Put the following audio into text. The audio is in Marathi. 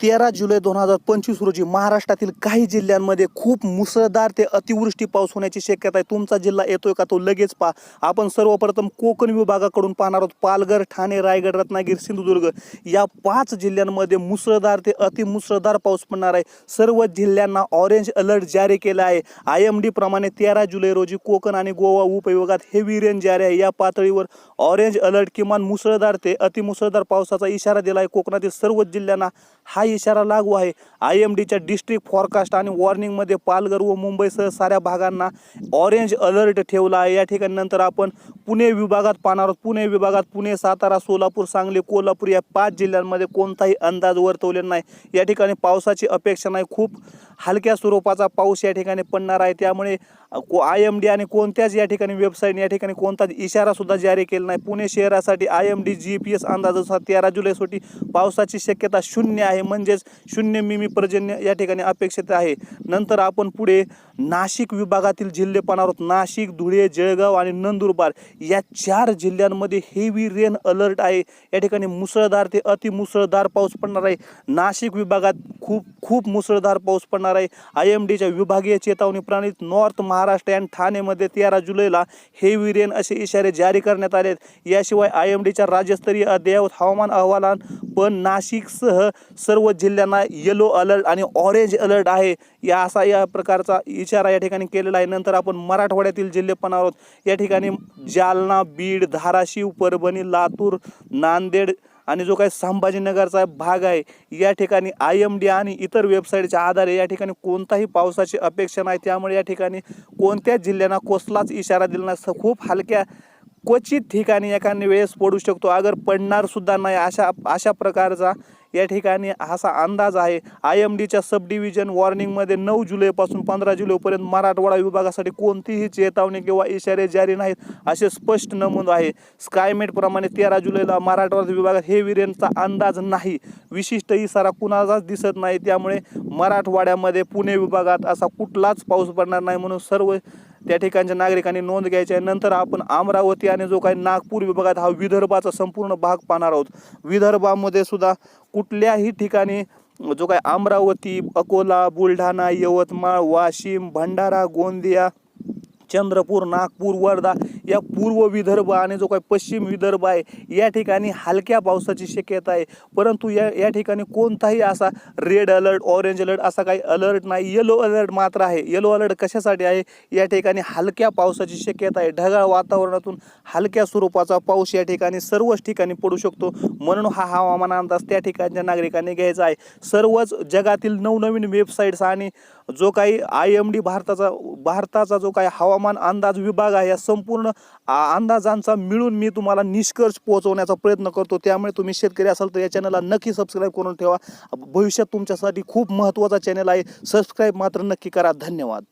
तेरा जुलै दोन हजार पंचवीस रोजी महाराष्ट्रातील काही जिल्ह्यांमध्ये खूप मुसळधार ते अतिवृष्टी पाऊस होण्याची शक्यता आहे. तुमचा जिल्हा येतोय का तो लगेच पहा. आपण सर्वप्रथम कोकण विभागाकडून पाहणार आहोत. पालघर ठाणे रायगड रत्नागिरी सिंधुदुर्ग या पाच जिल्ह्यांमध्ये मुसळधार ते अतिमुसळधार पाऊस पडणार आहे. सर्व जिल्ह्यांना ऑरेंज अलर्ट जारी केला आहे. आय एम डी प्रमाणे तेरा जुलै रोजी कोकण आणि गोवा उपविभागात हेवी रेन जारी आहे. या पातळीवर ऑरेंज अलर्ट किमान मुसळधार ते अतिमुसळधार पावसाचा इशारा दिला आहे कोकणातील सर्वच जिल्ह्यांना हा इशारा लागू आहे. आय एम डीच्या डिस्ट्रिक्ट फॉरकास्ट आणि वॉर्निंगमध्ये पालघर व मुंबईसह साऱ्या भागांना ऑरेंज अलर्ट ठेवला आहे. या ठिकाणी नंतर आपण पुणे विभागात पाहणार आहोत. पुणे विभागात पुणे सातारा सोलापूर सांगली कोल्हापूर या पाच जिल्ह्यांमध्ये कोणताही अंदाज वर्तवलेला नाही. या ठिकाणी पावसाची अपेक्षा नाही. खूप हलक्या स्वरूपाचा पाऊस या ठिकाणी पडणार आहे. त्यामुळे को आय एम डी आणि कोणत्याच या ठिकाणी वेबसाईट या ठिकाणी कोणताच इशारासुद्धा जारी केला नाही. पुणे शहरासाठी I M D G P S अंदाजानुसार तेरा जुलैसाठी पावसाची शक्यता शून्य आहे. म्हणजेच शून्य मिमी पर्जन्य या ठिकाणी अपेक्षित आहे. नंतर आपण पुढे नाशिक विभागातील जिल्हे पाहणार आहोत नाशिक धुळे जळगाव आणि नंदुरबार या चार जिल्ह्यांमध्ये हेवी रेन अलर्ट आहे. या ठिकाणी मुसळधार ते अतिमुसळधार पाऊस पडणार आहे. नाशिक विभागात खूप खूप मुसळधार पाऊस पडणार आहे. आय एम डीच्या विभागीय चेतावणी प्रणालीत नॉर्थ महाराष्ट्र अँड ठाणेमध्ये तेरा जुलैला हेवी रेन असे इशारे जारी करण्यात आले आहेत. याशिवाय आय एम डीच्या राज्यस्तरीय अद्ययावत हवामान अहवालात पण नाशिकसह सर्व जिल्ह्यांना येलो अलर्ट आणि ऑरेंज अलर्ट आहे. या असा या प्रकारचा इशारा या ठिकाणी केलेला आहे. नंतर आपण मराठवाड्यातील जिल्हे पण आहोत. या ठिकाणी जालना बीड धाराशिव परभणी लातूर नांदेड आणि जो काही संभाजीनगरचा भाग आहे या ठिकाणी आय एम डी आणि इतर वेबसाईटच्या आधारे या ठिकाणी कोणताही पावसाची अपेक्षा नाही. त्यामुळे या ठिकाणी कोणत्याच जिल्ह्यांना कसलाच इशारा दिला नाही. खूप हलक्या क्वचित ठिकाणी एखाद्या वेळेस पडू शकतो. अगर पडणार सुद्धा नाही अशा अशा प्रकारचा या ठिकाणी असा अंदाज आहे. आय एम डीच्या सब डिव्हिजन वॉर्निंगमध्ये नऊ जुलैपासून पंधरा जुलैपर्यंत मराठवाडा विभागासाठी कोणतीही चेतावणी किंवा इशारे जारी नाहीत असे स्पष्ट नमूद आहे. स्कायमेटप्रमाणे तेरा जुलैला मराठवाडा विभागात हे रेनचा अंदाज नाही. विशिष्ट इशारा कुणाचाच दिसत नाही. त्यामुळे मराठवाड्यामध्ये पुणे विभागात असा कुठलाच पाऊस पडणार नाही म्हणून सर्व त्या ठिकाणच्या नागरिकांनी नोंद घ्यायची आहे. नंतर आपण अमरावती आणि जो काही नागपूर विभागात हा विदर्भाचा संपूर्ण भाग पाहणार आहोत. विदर्भामध्ये सुद्धा कुठल्याही ठिकाणी जो काय अमरावती अकोला बुलढाणा यवतमाळ वाशिम भंडारा गोंदिया चंद्रपूर नागपूर वर्धा या पूर्व विदर्भ आणि जो काही पश्चिम विदर्भ आहे या ठिकाणी हलक्या पावसाची शक्यता आहे. परंतु या या ठिकाणी कोणताही असा रेड अलर्ट ऑरेंज अलर्ट असा काही अलर्ट नाही. येलो अलर्ट मात्र आहे. येलो अलर्ट कशासाठी आहे? या ठिकाणी हलक्या पावसाची शक्यता आहे. ढगाळ वातावरणातून हलक्या स्वरूपाचा पाऊस या ठिकाणी सर्वच ठिकाणी पडू शकतो. म्हणून हा हवामान अंदाज त्या ठिकाणच्या नागरिकांनी घ्यायचा आहे. सर्वच जगातील नवनवीन वेबसाईट्स आणि जो काही आय एम डी भारताचा भारताचा जो काही हवा हवामान अंदाज विभाग आहे. या संपूर्ण अंदाजांचा मिळून मी तुम्हाला निष्कर्ष पोहोचवण्याचा प्रयत्न करतो. त्यामुळे तुम्ही शेतकरी असाल तर या चॅनलला नक्की सबस्क्राईब करून ठेवा. भविष्यात तुमच्यासाठी खूप महत्त्वाचा चॅनल आहे. सबस्क्राईब मात्र नक्की करा. धन्यवाद.